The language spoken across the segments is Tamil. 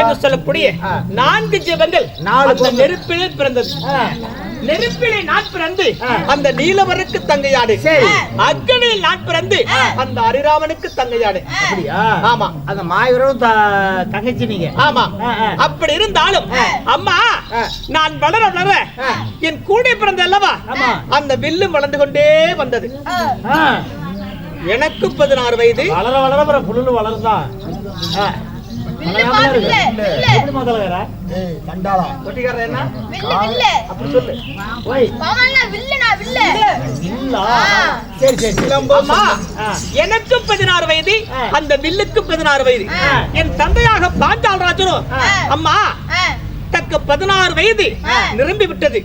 என்று சொல்லக்கூடிய. நான்கு ஜீவங்கள் அந்த. நெருப்பிலே பிறந்தது. நெருப்பிலே நான் பிறந்து. அந்த நீலவருக்கு தங்கையாடு. அக்னியில் நான் பிறந்து அந்த அரிராமனுக்கு தங்கையாடு ஆமா அந்த மாயூரம் தங்கச்சி நீங்க ஆமா. அப்படி இருந்தாலும் அம்மா. நான் வளர வளர. என் கூட பிறந்த அல்லவா. அந்த வில்லு வளர்ந்து கொண்டே வந்தது. எனக்கு பதினாறு வயது வளர வளர புல்லு வளருதான் கண்டாளா கொட்டிக்காரர் என்ன அப்படி சொல்லு. ஓய். எனக்கு பதினாறு வயது. அந்த வில்லுக்கு பதினாறு வயது. என் தந்தையாக பாஞ்சால் ராஜனும். அம்மா. தக்க பதினாறு வயது. நிரம்பி விட்டது.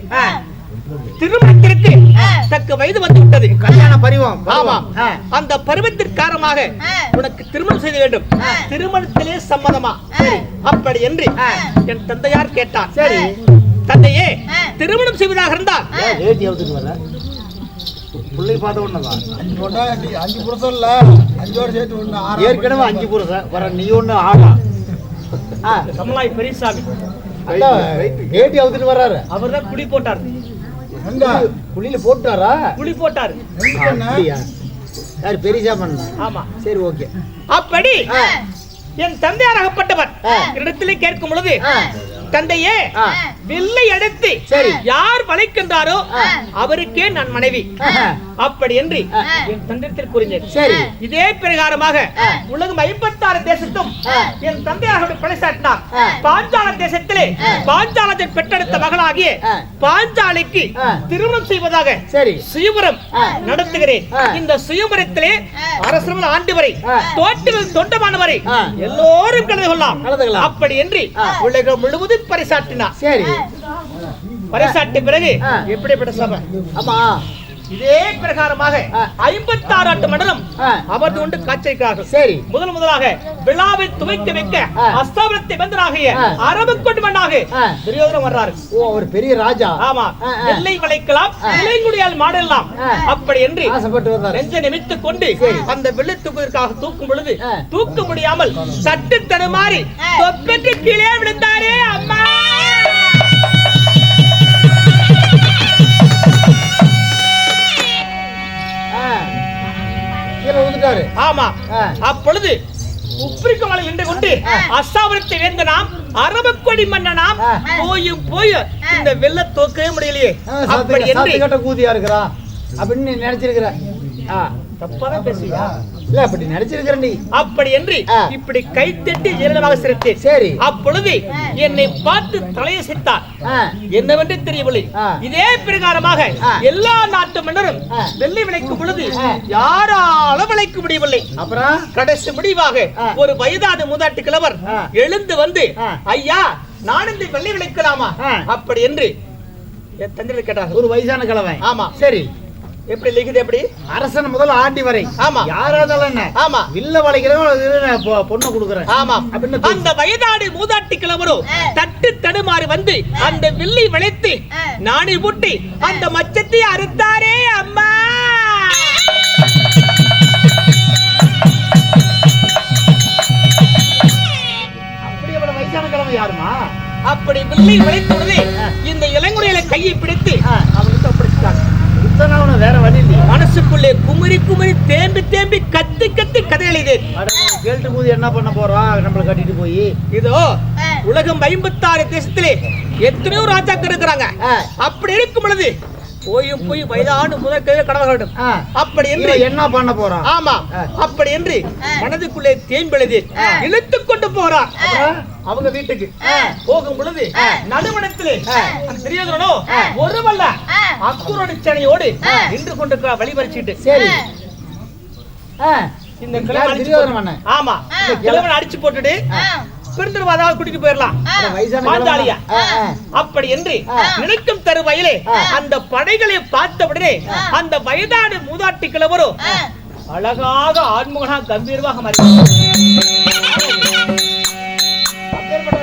திருமணத்திற்கு. தக்க வயது வந்து விட்டது கல்யாண பரிவம். ஆமா. அந்த பருவத்திற்கு காரணமாக ஆ. உனக்கு திருமணம் செய்ய வேண்டும். திருமணத்திலே சம்மதமா. அப்படி என்று. என் தந்தையார் கேட்டார். சரி. தந்தையே. திருமணம் செய்வதாக இருந்தால்? பிள்ளை பார்த்த உடனேதான் பொண்டாட்டி அஞ்சு புருஷம் இல்ல. அஞ்சோட சேர்த்து ஒண்ணு ஏற்கனவே அஞ்சு புருஷன். வர நீ ஒண்ணு ஆடா. ஆ, கமலாய் பெரியசாமி. வேட்டி அவுத்துட்டு வர்றாரு. அவர் தான் குடி போட்டார். குழியில போட்டாரா குடி போட்டார் யார் பெரியசா பண்ண ஆமா சரி ஓகே அப்படி. என் தந்தையாராகப்பட்டவர் ஆ. இடத்திலே கேட்கும் பொழுது. தந்தையே ஆ. வில்லை எடுத்து சரி. யார் வளைக்கின்றாரோ. அவருக்கே நான் மனைவி. அப்படி என்று. என் தந்தையத்தில் கூறினேன் சரி இதே பிரகாரமாக. உலகம் ஐம்பத்தாறு தேசத்தும். என் தந்தையாக படைசாட்டினார் ஆ. பாஞ்சால தேசத்திலே பாஞ்சாலத்தை பெற்றெடுத்த மகளாகிய. பாஞ்சாலிக்கு. திருமணம் செய்வதாக சரி சுயபுரம். நடத்துகிறேன். இந்த சுயபுரத்திலே அரசர்கள் ஆண்டு வரை. தோட்டவில் தொண்டமான வரை. எல்லோரும் கலந்து கொள்ளலாம். அப்படி என்று. உலகம் முழுவதும் பரிசாட்டினார் சரி பரிசாட்டிய பிறகு. எப்படிப்பட்ட சபை ஆமா இதே பிரகாரமாக ஆ. ஐம்பத்தாறு ஆட்டு மண்டலம். அமர்ந்து கொண்டு காட்சிக்கார்கள் சரி முதல் முதலாக விழாவை துவைக்க வைக்க. அஸ்தாபனத்தை வந்தனாகிய ஆ. அரபு கொண்டு மண்ணாக. துரியோதனம் வர்றாரு ஓ அவர் பெரிய ராஜா ஆமா. எல்லை வளைக்கலாம் இலைங்குடியால் மாடலாம். அப்படி என்று நெஞ்ச நிமித்துக் கொண்டு அந்த வெள்ளை தூக்குவதற்காக தூக்கும் பொழுது. தூக்க முடியாமல் தட்டு தடுமாறி தொப்பெற்று கீழே விழுந்தாரே அம்மா கீழே விழுந்துட்டாரு ஆமா. அப்பொழுது உப்பிரிக்க மலை நின்று கொண்டு அஸ்தாபனத்தை வேந்த நாம் அரபு கொடி மன்னனாம். போயும் போய் இந்த வெள்ள தோக்கவே முடியலையே. அப்படி என்று கூதியா இருக்கிறா அப்படின்னு நீ தப்பாதான் பேசுவியா இல்ல அப்படி நினைச்சிருக்கிற நீ அப்படி என்று. இப்படி கை தட்டி ஜெயலலிதாக சிரித்தேன் சரி அப்பொழுது என்னை பார்த்து தலையசைத்தார் ஆ. என்னவென்று தெரியவில்லை. இதே பிரகாரமாக. எல்லா நாட்டு மன்னரும். வெள்ளை விளைக்கும் பொழுது. யாராலும் விளைக்க முடியவில்லை அப்புறம் கடைசி முடிவாக. ஒரு வயதான மூதாட்டு கிழவர். எழுந்து வந்து. ஐயா நான் இந்த வெள்ளை விளைக்கலாமா. அப்படி என்று என் தந்தை கேட்டார்கள் ஒரு வயசான கிழவன் ஆமா சரி எப்படி லிகுது எப்படி? அரசன் முதல் ஆண்டி வரை. ஆமா. யாரா இருந்தாலும் என்ன? ஆமா. வில்ல வளைக்கிறவன் பொண்ணு கொடுக்குறேன். ஆமாம் அப்படின்னு அந்த வயதாடு மூதாட்டி கிழவரோ தட்டு தடுமாறி வந்து அந்த வில்லை விளைத்து நாணி பூட்டி அந்த மச்சத்தை அறுத்தாரே அம்மா. அப்படி வயசான கிழவன் யாருமா அப்படி வில்லை விளைத்த குமுறி குமுறி தேம்பி தேம்பி கத்தி கத்தி கதை எழுதேன் கேட்டு போது என்ன பண்ண போறோம் நம்மளை கட்டிட்டு போய். இதோ உலகம் ஐம்பத்தாறு தேசத்திலே எத்தனையோ ராஜாக்கள் இருக்கிறாங்க. அப்படி இருக்கும் பொழுது போயும் போய் வயதான முதல் கடவுள் வேண்டும். ஆ. அப்படி என்று என்ன பண்ண போறான்? ஆமா. அப்படி என்று மனதுக்குள்ளே தேம்பெழுது இழுத்து கொண்டு போறார் அப்புறம்? அவங்க வீட்டுக்கு. போகும் பொழுது நடுவனத்திலே அந்த துரியோதனனோ ஒரு வல்ல அக்குரோடு சேனையோடு நின்று கொண்டிருக்கிறார் வழிபறிச்சுட்டு சரி. துரியோதன இந்த கிழவன் அடிச்சு போட்டுட்டு பிறந்தவ அதாவது கூட்டிட்டு போயிடலாம் பாஞ்சாலியா. அப்படி என்று நினைக்கும் தருவாயிலே அந்த படைகளை பார்த்தவுடனே அந்த வயதான மூதாட்டி கிழவரோ அழகாக ஆண்முகனா கம்பீரமாக மாறி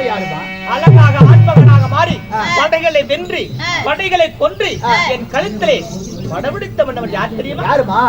யாருமா? அழகாக ஆண்மகனாக மாறி படைகளை வென்று படைகளை கொன்று என் கழுத்திலே படபிடித்த மன்னவன் யார் தெரியுமா? யாருமா?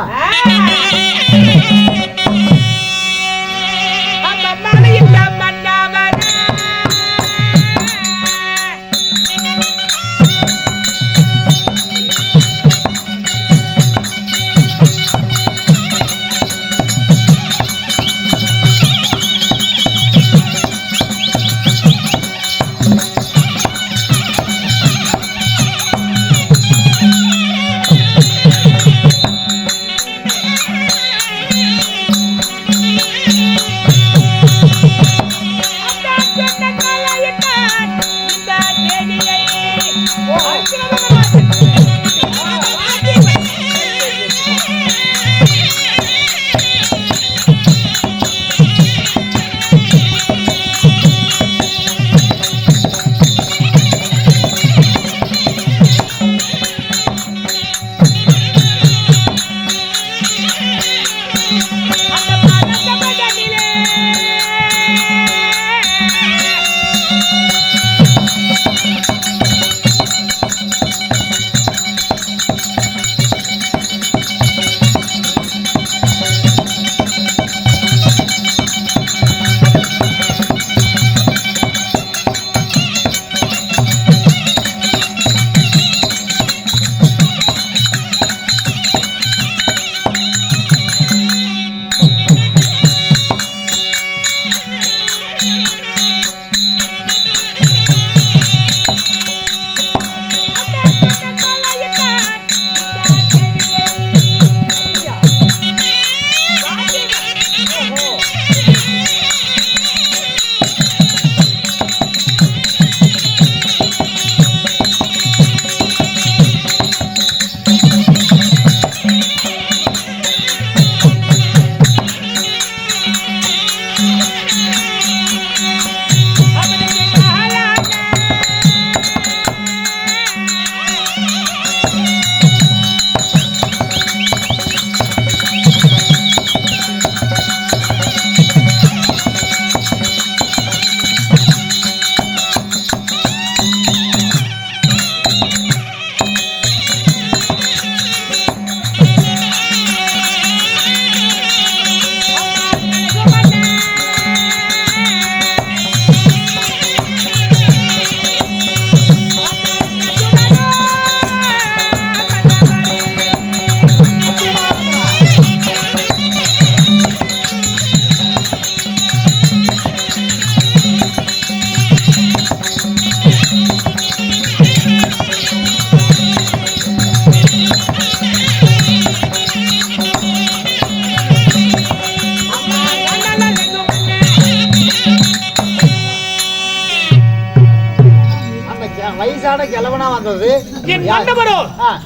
என் மன்னவரோ.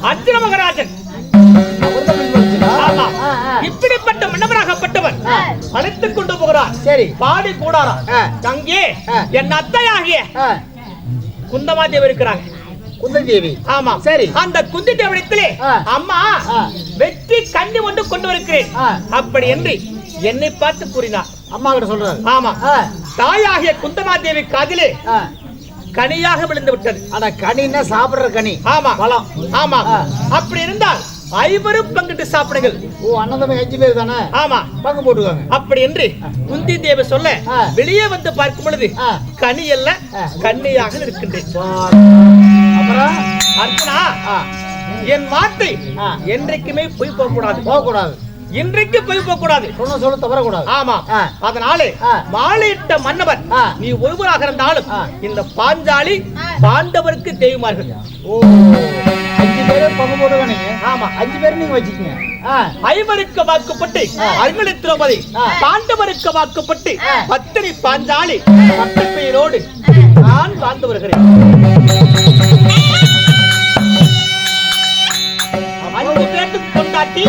அர்ஜுன மகராஜன். இப்படிப்பட்ட மன்னவராகப்பட்டவர். அழைத்துக் கொண்டு போகிறார் சரி பாடி கூடாராம் ஆ. அங்கே. என் அத்தையாகிய குந்தமாதேவி இருக்கிறாங்க குந்ததேவி ஆமா சரி. அந்த குந்தி தேவனத்திலே. அம்மா. வெற்றி கண்ணி ஒன்று கொண்டு வருகிறேன். அப்படி என்று என்னை பார்த்து கூறினார் அம்மா கிட்ட சொல்றாரு ஆமா தாயாகிய குந்தமாதேவி காதிலே. கனியாக விழுந்து விட்டது. அட கனின்னா சாப்பிடுற கனி. ஆமா. பழம். ஆமா. அப்படி இருந்தால் ஐவரும் பங்கிட்டு சாப்பிடுங்கள். ஓ அண்ணன் அஞ்சு பேர் தானே? ஆமா. பங்கு போட்டுக்கோங்க. அப்படி என்று குந்தி தேவி சொல்ல. வெளியே வந்து பார்க்கும் பொழுது. கனி அல்ல. கண்ணியாக இருக்கின்றேன் ஆ, என் வார்த்தை. என்றைக்குமே பொய் போக கூடாது போகக்கூடாது. இன்றைக்கு பொய் போக கூடாது சொன்ன சொல்ல தவறக்கூடாது ஆமா ஆ. அதனாலே. மாலையிட்ட மன்னவர். நீ ஒருவராக இருந்தாலும். இந்த பாஞ்சாலி. பாண்டவருக்கு தெய்வமார்கள் ஓ அஞ்சு பேரு பங்கு நீங்க ஆமா அஞ்சு பேர் நீங்க வச்சுக்கோங்க ஐவருக்கு வாக்குப்பட்டு ஆ. அருமணி திரௌபதி. பாண்டவருக்கு வாக்குப்பட்டு. பத்தினி பாஞ்சாலி பட்ட பெயரோடு நான் வாழ்ந்து வருகிறேன் கொண்டாட்டி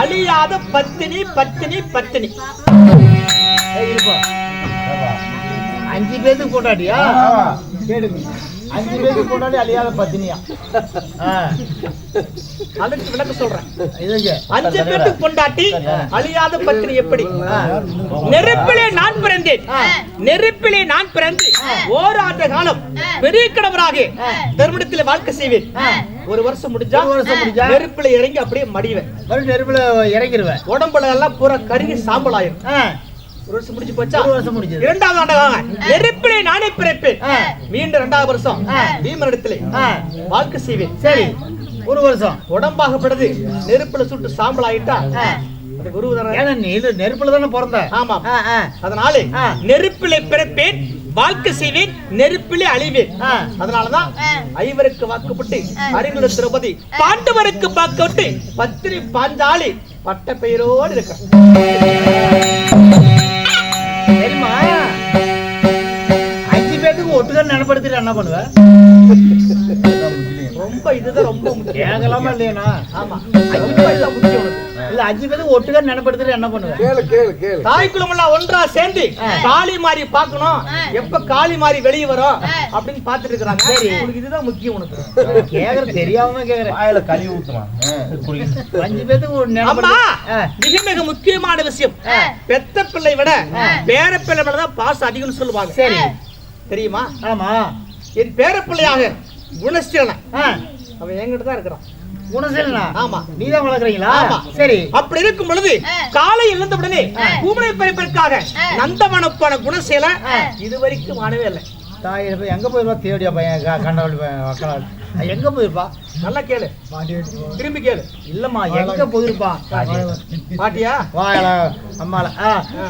அழியாத பத்தினி பத்தினி பத்தினி. அஞ்சு பேருக்கு போட்டாடியா கேளுங்க. அஞ்சு பேருக்கு போட்டாடி அழியாத பத்தினியா? அதுக்கு விளக்க சொல்றேன். அஞ்சு பேருக்கு கொண்டாட்டி அழியாத பத்தினி எப்படி? நெருப்பிலே நான் பிறந்தேன். நெருப்பிலே நான் பிறந்து ஓராண்டு காலம் பெரிய கணவராக தர்மடத்தில் வாழ்க்கை செய்வேன். ஒரு வருஷம் முடிஞ்சா ஒரு வருஷம் முடிஞ்சா? நெருப்பில இறங்கி அப்படியே மடிவேன். நெருப்புல இறங்கிடுவேன் உடம்புல எல்லாம் பூரா கருகி சாம்பல் ஆயிரும் ஒரு வருஷம் முடிஞ்சு போச்சா? ஒரு வருஷம் முடிஞ்சது. இரண்டாவது நெருப்பிலே நானே பிறப்பேன். மீண்டும் இரண்டாவது வருஷம். ஆ, வாழ்க்கை செய்வேன். சரி ஒரு வருஷம். உடம்பாகப்படுது நெருப்புல சுட்டு சாம்பல் ஆயிட்டா நெருப்புல தானே பிறந்த? ஆமா. ஆ, ஆ, அதனாலே. நெருப்பிலே பிறப்பேன் வாழ்க்கை செய்வேன் நெருப்பிலே அழிவேன். அதனாலதான். ஐவருக்கு வாக்குப்பட்டு அறிவுள்ள திரௌபதி பாண்டவருக்கு வாக்குப்பட்டு பத்திரி பாஞ்சாலி பட்ட பெயரோடு இருக்க நினைப்படுத்திட்டு என்ன பண்ணுவ? ரொம்ப இதுதான் ரொம்ப முக்கியம். கேட்கலாமா இல்லையாண்ணா. ஆமா. ரொம்ப இதுதான் முக்கியம். இல்ல அஞ்சு நினைப்படுத்திட்டு என்ன பண்ணுவ? கேளு கேளு கேளு. தாய் குளமெல்லாம் ஒன்றா சேர்ந்து காளி மாறி பார்க்கணும். ஆ. எப்ப காளி மாறி வெளியே வரும். அப்படின்னு பாத்துட்டு இருக்காங்க சரி. உனக்கு இதுதான் முக்கியம் உனக்கு. கேக்குற தெரியாம கேக்குறேன் வாயில கழுவி அஞ்சு பேத்துக்கு ஒரு அம்மா நினைப்படுத்தி ஆ. மிக மிக முக்கியமான விஷயம். பெத்த பிள்ளை விட. பேர பிள்ளை விட தான் பாசம் அதிகம்னு சொல்லுவாங்க. சரி. தெரியுமா? ஆமா. என் பேர பிள்ளையாக குணசீலன் அவன் என்கிட்ட தான் இருக்கிறான் குணசீலனா? ஆமா. நீதான் வளர்க்குறீங்களா. சரி. அப்படி இருக்கும் பொழுது. காலை எழுந்த உடனே பூமனை பறிப்பதற்காக ஆ. நந்தவனப்பான குணசீலன் ஆ. இதுவரைக்கும் ஆனவே இல்லை. தாய் எங்க போயிருப்பா தேடியா பையன் க- கண்டவழி பையன் வக்கலால் எங்க போயிருப்பா? நல்லா கேளு. திரும்பி கேளு. இல்லம்மா எங்க போயிருப்பான் பாட்டியா? வாயல அம்மால.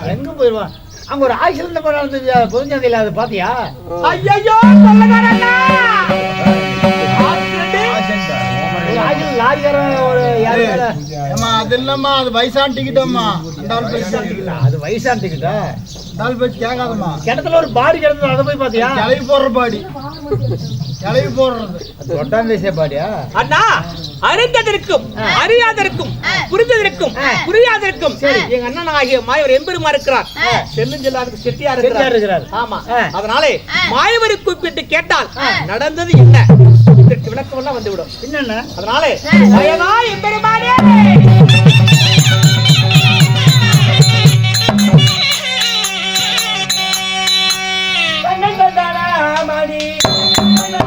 எங்க போயிருப்பான் அங்க ஒரு ஆக்சிடென்ட் பண்ண பொதுஞ்சந்தையில அது பாத்தியா? ஐயோ அது இல்லம்மா அது வயசான டிக்கெட் அம்மா ரெண்டாவது பைசா டிக்கெட் அது வயசான டிக்கெட்டா கேட்காதம்மா. கிணத்துல ஒரு பாடி கிடந்தது அதை போய் பாத்தியா? கிளவி போடுற பாடி. கிளவி போடுறது. அது ஒட்டாம் தேசிய பாடியா? அண்ணா அறிந்ததற்கும் அறியாதற்கும் புரிந்ததற்கும் புரியாதற்கும் எங்க அண்ணன் ஆகிய மாயவர் எம்பெருமா இருக்கிறார். செல்லும் செல்லாதுக்கு செட்டியா இருக்கிறார். ஆமா. அதனாலே மாயவரை கூப்பிட்டு கேட்டால் நடந்தது என்ன? இதற்கு விளக்கம் எல்லாம் வந்துவிடும். என்னென்ன? அதனாலே வயதா எம்பெருமானே!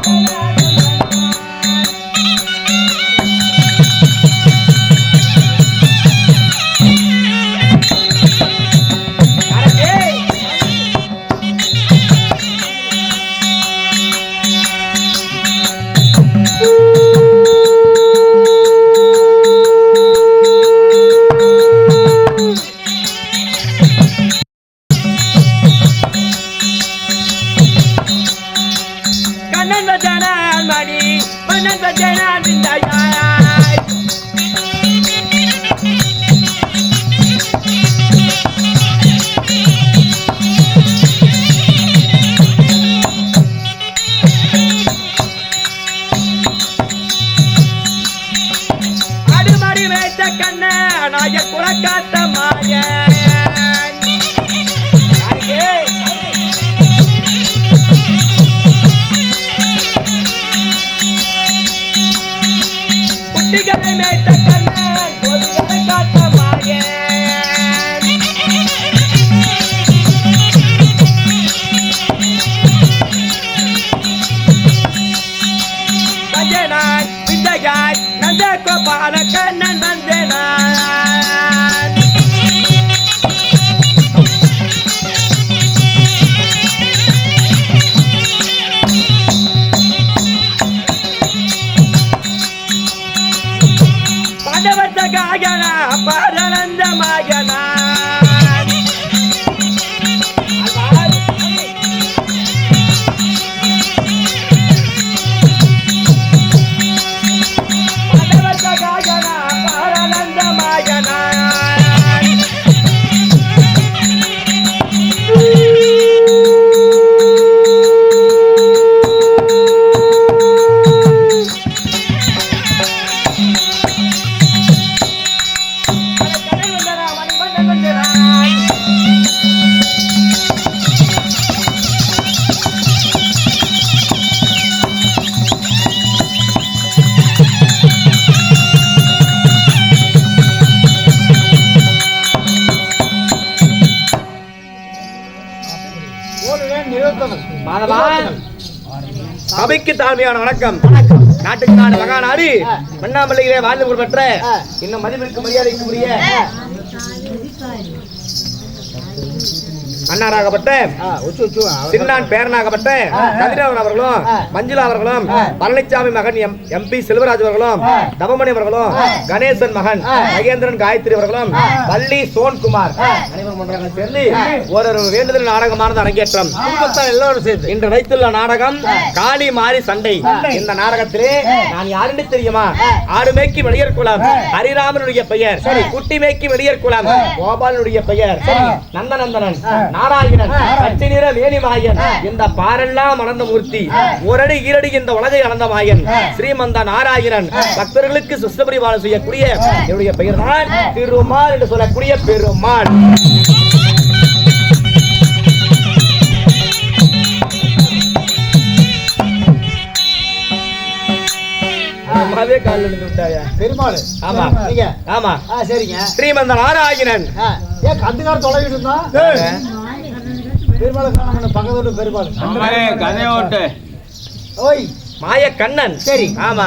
Thank you. காத்த சபைக்கு தாழ்மையான வணக்கம். நாட்டுக்கு நாடு மகாநாடு. மண்ணாமல்லையிலே வாழ்ந்து பெற்ற இன்னும் மதிப்பிற்கு மரியாதைக்கு உச்சு சின்னான் பேரனாகப்பட்ட கதிரவன் அவர்களும் மஞ்சுளா அவர்களும் பழனிசாமி மகன் எம் எம்பி செல்வராஜ் அவர்களும் தவமணி அவர்களும் கணேசன் மகன் மகேந்திரன் காயத்ரி அவர்களும் வள்ளி சோன்குமார். ஒரு வேண்டுதல் நாடகமானது அரங்கேற்றம். குடும்பத்தார் எல்லாரும் சேர்ந்து. இன்று வைத்துள்ள நாடகம் காளி மாறி சண்டை. இந்த நாடகத்திலே நான் யாருன்னு தெரியுமா? ஆடு மேய்க்கு வெளியர் குலம் ஹரிராமனுடைய பெயர். குட்டி மேய்க்கு வெளியர் குலம் கோபாலனுடைய பெயர். நந்தநந்தனன். நாராயணன் பச்சை நிற வேணிமாயன் இந்த பாரெல்லாம் மணந்த மூர்த்தி ஓரடி ஈரடி இந்த உலகை அளந்த மாயன் ஸ்ரீமந்த நாராயணன். பக்தர்களுக்கு சுஸ்தபரிவாளம் செய்யக்கூடிய என்னுடைய பெயர் தான் திருமால் என்று சொல்லக்கூடிய பெருமாள். அதே காலில் விழுந்து விட்டாயா? பெருமாள். ஆமா. நீங்க ஆமா. சரிங்க. ஸ்ரீமந்த நாராயணன். ஏன் கந்துக்கார தொலைவிட்டு இருந்தா பெருமாள். காண பக்கத்தோட பெருமாள். கதையோட்டு ஓய். மாய கண்ணன். சரி. ஆமா.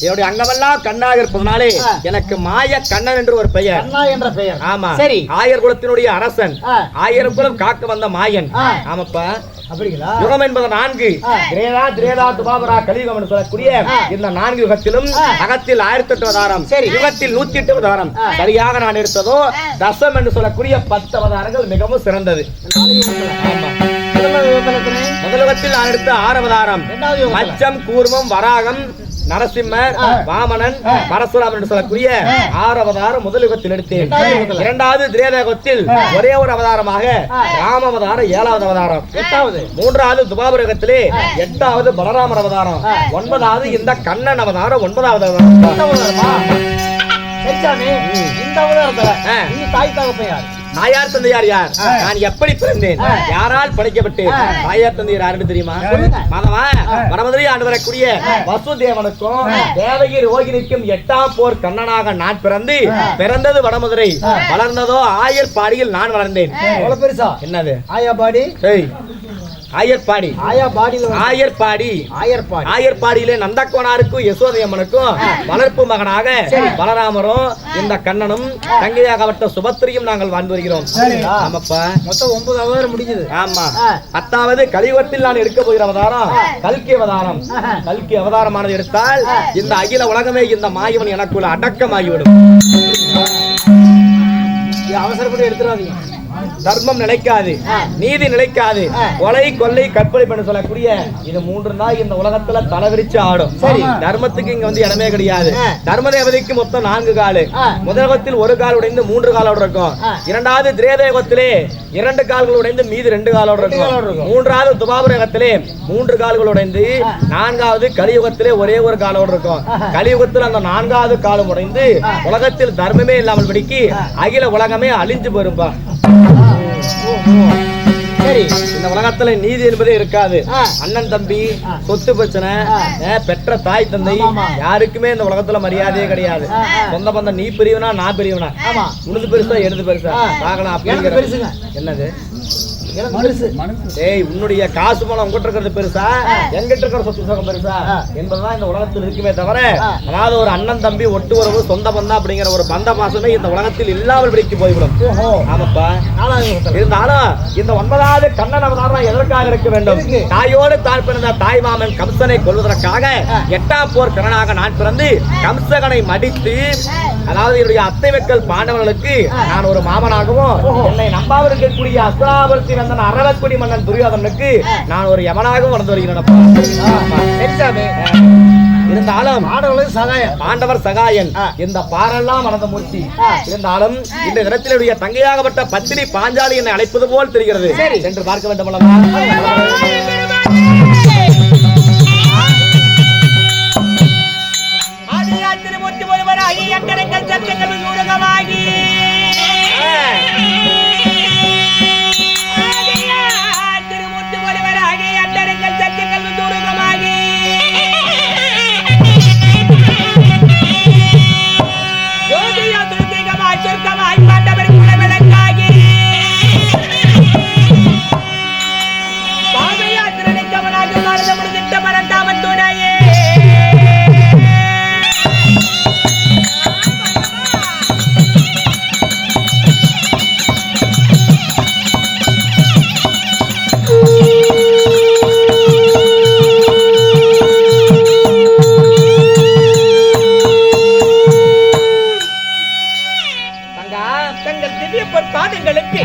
என்னுடைய அங்கமெல்லாம் கண்ணாக இருப்பதனாலே. எனக்கு மாய கண்ணன் என்று ஒரு பெயர். அண்ணா என்ற பெயர். ஆமா. சரி. ஆயர் குலத்தினுடைய அரசன். ஆயிரம் குலம் காக்க வந்த மாயன். ஆமாப்பா. அப்படிங்களா யுகம் என்பது நான்கு. திரேதா திரேதா துபாபரா கலியுகம் என்று சொல்லக்கூடிய இந்த நான்கு யுகத்திலும். அகத்தில் ஆயிரத்தி எட்டு அவதாரம் சரி. யுகத்தில் நூத்தி எட்டு அவதாரம். சரியாக நான் எடுத்ததோ தசம் என்று சொல்லக்கூடிய பத்து அவதாரங்கள் மிகவும் சிறந்தது? முதல் யுகத்தில் நான் எடுத்த ஆறு அவதாரம்? மச்சம் கூர்மம் வராகம் நரசிம்மர். வாமனன் பரசுராமன் என்று சொல்லக்கூடிய ஆறு அவதாரம் முதல் யுகத்தில் எடுத்தேன் இரண்டாவது திரேதயுகத்தில் ஒரே ஒரு அவதாரமாக ராம அவதாரம் ஏழாவது அவதாரம். எட்டாவது மூன்றாவது துபாபுர யுகத்திலே எட்டாவது பலராமர் அவதாரம். ஒன்பதாவது இந்த கண்ணன் அவதாரம் ஒன்பதாவது அவதாரம். இந்த அவதாரத்துல ஆ. நீ தகப்பன் யார் தாயார் தந்தையார் யார்? நான் எப்படி பிறந்தேன்? யாரால் படைக்கப்பட்டேன் தாயார் தந்தையார் யாருன்னு தெரியுமா. மாதவா வடமதுரை ஆண்டு வரக்கூடிய வசுதேவனுக்கும் தேவகி ரோகிணிக்கும் எட்டாம் போர் கண்ணனாக நான் பிறந்து பிறந்தது வடமதுரை. வளர்ந்ததோ ஆயர் பாடியில் நான் வளர்ந்தேன். பெருசா? என்னது? ஆயா பாடி? ஆயர்பாடி. ஆயர்பாடி. ஆயர் பாடி ஆயர்பாடியிலே நந்தகோனாருக்கும் யசோதையம்மனுக்கும் வளர்ப்பு மகனாக பலராமரும் இந்த கண்ணனும் தங்கையாகப்பட்ட சுபத்திரியும் நாங்கள் வாழ்ந்து வருகிறோம்? ஆமாப்பா. மொத்தம் ஒன்பது அவதாரம் முடிஞ்சது. ஆமா. பத்தாவது கலியுகத்தில் நான் எடுக்க போகிற அவதாரம் கல்கி அவதாரம். கல்கி அவதாரமானது எடுத்தால் இந்த அகில உலகமே இந்த மாயவன் எனக்குள்ள அடக்கமாகிவிடும். அவசரப்பட்டு எடுத்துடாதீங்க. தர்மம் நிலைக்காது நீதி நிலைக்காது. கொலை கொள்ளை கற்பழிப்பு சொல்லக்கூடிய இது மூன்று நாள் இந்த உலகத்துல தலைவிரிச்சு ஆடும். சரி. தர்மத்துக்கு இங்க வந்து இடமே கிடையாது. தர்ம தேவதைக்கு மொத்தம் நான்கு காலு. முதலகத்தில் ஒரு கால் உடைந்து மூன்று காலோடு இருக்கும். இரண்டாவது திரேதயுகத்திலே இரண்டு கால்கள் உடைந்து மீதி ரெண்டு காலோடு இருக்கும். மூன்றாவது துபாபுரகத்திலே மூன்று கால்கள் உடைந்து நான்காவது கலியுகத்திலே ஒரே ஒரு காலோடு இருக்கும். கலியுகத்தில் அந்த நான்காவது காலம் உடைந்து உலகத்தில் தர்மமே இல்லாமல் படிக்கு அகில உலகமே அழிஞ்சு போயிருப்பா சரி இந்த உலகத்துல நீதி என்பதே இருக்காது. அண்ணன் தம்பி சொத்து பிரச்சனை பெற்ற தாய் தந்தை யாருக்குமே இந்த உலகத்துல மரியாதையே கிடையாது. சொந்த பந்தம் நீ பெரியவனா நான் பெரியவனா. உனது பெருசா எனது பெருசா? பார்க்கலாம் அப்படிங்கிற என்னது? ஏய் உன்னுடைய காசு பணம் உங்ககிட்ட இருக்கிறது பெருசா? எங்கிட்ட இருக்கிற சொத்து சுகம் பெருசா? என்பதுதான் இந்த உலகத்தில் இருக்குமே தவிர அதாவது ஒரு அண்ணன் தம்பி ஒட்டு உறவு சொந்த பந்தம் அப்படிங்கிற ஒரு பந்த பாசமே இந்த உலகத்தில் இல்லாமல் பிடிக்கு போய்விடும். ஆமாப்பா. இருந்தாலும் இந்த ஒன்பதாவது கண்ணன் அவதாரம் எதற்காக இருக்க வேண்டும்? தாயோடு தான் பிறந்த தாய் மாமன் கம்சனை கொல்வதற்காக எட்டாம் போர் கரனாக நான் பிறந்து கம்சகனை மடித்து அதாவது என்னுடைய அத்தை மக்கள் பாண்டவர்களுக்கு நான் ஒரு மாமனாகவும் என்னை நம்பாமல் இருக்கக்கூடிய அஸ்திராபுரத்தில் வந்த அரவக்குடி மன்னன் துரியோதனுக்கு நான் ஒரு யமனாகவும் வளர்ந்து வருகிறேன் இருந்தாலும் ஆடவளுக்கு சகாயம் பாண்டவர் சகாயன் இந்த பாரெல்லாம் மறந்த மூர்த்தி. இருந்தாலும் இந்த இடத்திலுடைய தங்கையாகப்பட்ட பத்தினி பாஞ்சாலி என்னை அழைப்பது போல் தெரிகிறது. சென்று பார்க்க வேண்டும் அல்லவா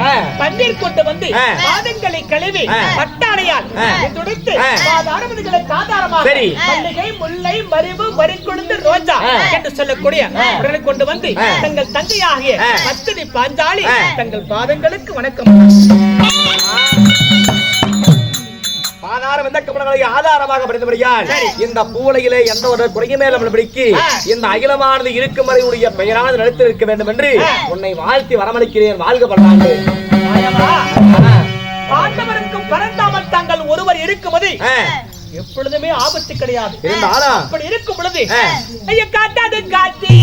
ஆ. பன்னீர் கொண்டு வந்து. பாதங்களை கழுவி. பட்டாடையால். துடைத்து ஆதாரமாக சரி. மல்லிகை முல்லை மருவு வரிக்கொழுந்து ரோஜா ஆ. என்று சொல்லக்கூடிய உடலை கொண்டு வந்து. தங்கள் தந்தையாகிய. பத்தினி பாஞ்சாலி. தங்கள் பாதங்களுக்கு வணக்கம் பாதார வெந்த கமலங்களை ஆதாரமாக படித்தபடியால் இந்த பூலையிலே எந்த ஒரு குறையுமே பிடிக்கு. இந்த அகிலமானது இருக்கும் வரை உடைய பெயரானது நிலைத்து இருக்க வேண்டும் என்று உன்னை வாழ்த்தி வரமளிக்கிறேன். வாழ்க பல்லாண்டு பாண்டவருக்கும் பரந்தாமல் தாங்கள் ஒருவர் இருக்கும்போது ஆ, எப்பொழுதுமே ஆபத்து கிடையாது. அப்படி இருக்கும் பொழுது. ஐயா காட்டாது காத்தி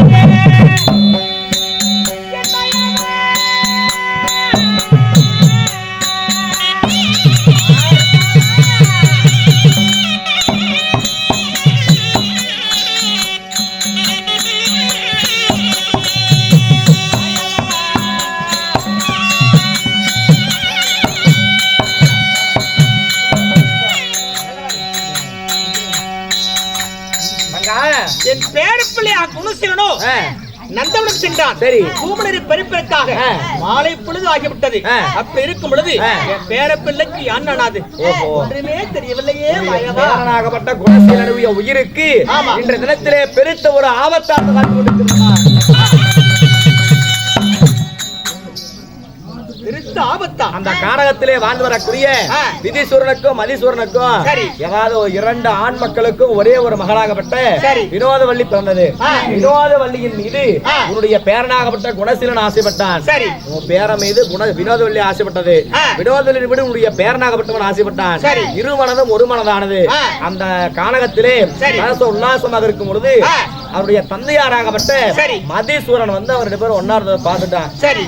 நந்தவனம் சென்றான் சரி. பூமனரை பறிப்பதற்காக. மாலை பொழுது ஆகிவிட்டது ஆ. அப்படி இருக்கும் பொழுது ஆ. என் பேரப்பிள்ளைக்கு அண்ணனாது. ஒன்றுமே தெரியவில்லையே மாயவா பேரனாகப்பட்ட குணசீலனுடைய உயிருக்கு ஆமா. இன்ற தினத்திலே பெருத்த ஒரு ஆபத்தான ஆபத்தா அந்த கானகத்திலே வாழ்ந்து வரக்கூடிய. விதிசூரனுக்கும் மதிசூரனுக்கும் சரி. ஏதாவது இரண்டு ஆண் மக்களுக்கும் ஒரே ஒரு மகளாகப்பட்ட. வினோதவள்ளி பிறந்தது. வினோதவள்ளியின் மீது. உன்னுடைய பேரனாகப்பட்ட குணசீலன் ஆசைப்பட்டான். உன் பேரன் மீது குண வினோதவள்ளி ஆசைப்பட்டது. வினோதவள்ளி விட உன்னுடைய பேரனாகப்பட்டவன் ஆசைப்பட்டான். இரு மனதும் ஒரு மனதானது. அந்த கானகத்திலே. மனசு உல்லாசமாக இருக்கும் பொழுது. அவருடைய தந்தையாராகப்பட்ட. மதிசூரன் வந்து அவர் ரெண்டு பேரும் ஒன்னா இருந்ததை பார்த்துட்டான் சரி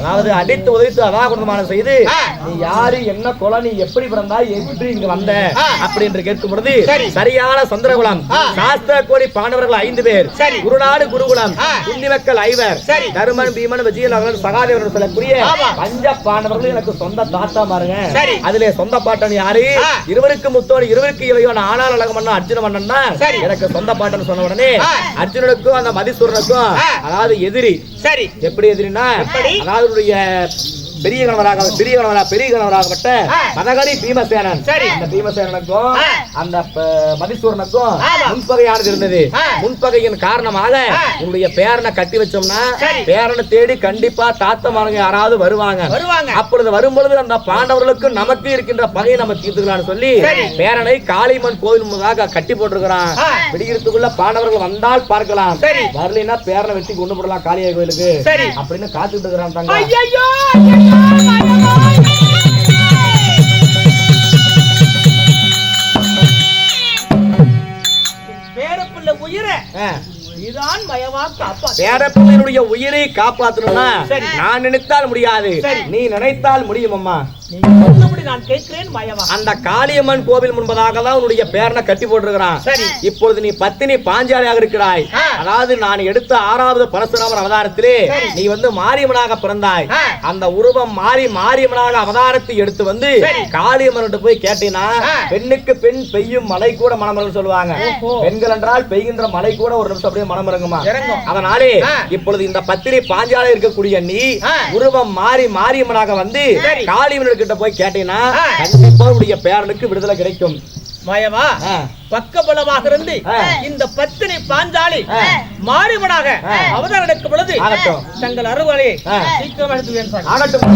அதாவது அடித்து உதைத்து அதாகுணமான செய்து. நீ யாரு என்ன குல நீ எப்படி பிறந்தாய் எப்படி இங்க வந்த ஆ. அப்படி என்று கேட்கும் பொழுது சரி. சரியான சந்திரகுலம். சாஸ்திர கோடி பாண்டவர்கள் ஐந்து பேர். குருநாடு குருகுலம் ஆ. குந்தி மக்கள் ஐவர். தருமன் பீமன் விஜயநகரன் சகாதேவன் என்று சொல்லக்கூடிய. பஞ்ச பாண்டவர்கள் எனக்கு சொந்த தாத்தா மாருங்க சரி. அதிலே சொந்த பாட்டன் யாரு. இருவருக்கு முத்தோடு இருவருக்கு இளையோன் ஆனால் அழகு மன்னன் அர்ஜுன மன்னன் தான். எனக்கு சொந்த பாட்டன் சொன்ன உடனே. அர்ஜுனனுக்கும் அந்த மதிசூரனுக்கும். அதாவது எதிரி சரி எப்படி எதிரினா? அதாவது அவருடைய பெரிய கணவராக பெரிய கணவராக பெரிய கணவராகப்பட்ட. மதகரி பீமசேனன் சரி. அந்த பீமசேனனுக்கும். அந்த மதிசூரனுக்கும். முன்பகையானது இருந்தது. முன்பகையின் காரணமாக. உன்னுடைய பேரனை கட்டி வச்சோம்னா. பேரனை தேடி கண்டிப்பா தாத்தமாரங்க யாராவது வருவாங்க. அப்பொழுது வரும்பொழுது அந்த பாண்டவர்களுக்கு நமக்கு இருக்கின்ற பகையை நம்ம தீர்த்துக்கலாம்னு சொல்லி. பேரனை காளிமன் கோவில் முன்னதாக கட்டி போட்டிருக்கிறான். விடிகிறதுக்குள்ள பாண்டவர்கள் வந்தால் பார்க்கலாம். வரலைன்னா பேரனை வெட்டி கொண்டு போடலாம் காளியா கோயிலுக்கு. அப்படின்னு காத்துட்டு இருக்கிறான் பேரப்பிள்ளையினுடைய உயிரை காப்பாத்தணும்னா சரி. நான் நினைத்தால் முடியாது. நீ நினைத்தால் முடியும் அம்மா நான் கேட்கிறேன் மயமா அந்த காளியம்மன் கோவில் முன்பதாக தான் உன்னுடைய பேரனை கட்டி போட்டிருக்கிறான் சரி. இப்பொழுது நீ பத்தினி பாஞ்சாலியாக இருக்கிறாய். அதாவது நான் எடுத்த ஆறாவது பரசுராமர் அவதாரத்திலே. நீ வந்து மாரியம்மனாக பிறந்தாய். அந்த உருவம் மாறி மாரியம்மனாக அவதாரத்தை எடுத்து வந்து. காளியம்மன் போய் கேட்டீங்கன்னா. பெண்ணுக்கு பெண் பெய்யும் மலை கூட மனமரங்க சொல்லுவாங்க. பெண்கள் என்றால் பெய்கின்ற மலை கூட ஒரு நிமிஷம் அப்படியே மனமரங்குமா இறங்கும். அதனாலே. இப்பொழுது இந்த பத்திரி பாஞ்சால இருக்கக்கூடிய நீ. உருவம் மாறி மாரியம்மனாக வந்து சரி. கிட்ட போய் கேட்டீங்கன்னா. கண்டிப்பா உடைய பேரனுக்கு விடுதலை கிடைக்கும் மயமா ஆ. பக்கபலமாக இருந்து. இந்த பத்தினி பாஞ்சாலி. மாறிவனாக. அவதாரம் எடுக்கும் பொழுது. தங்கள் அறுவலை ஆ. சீக்கிரம் எடுத்து வேணும் ஆகட்டும்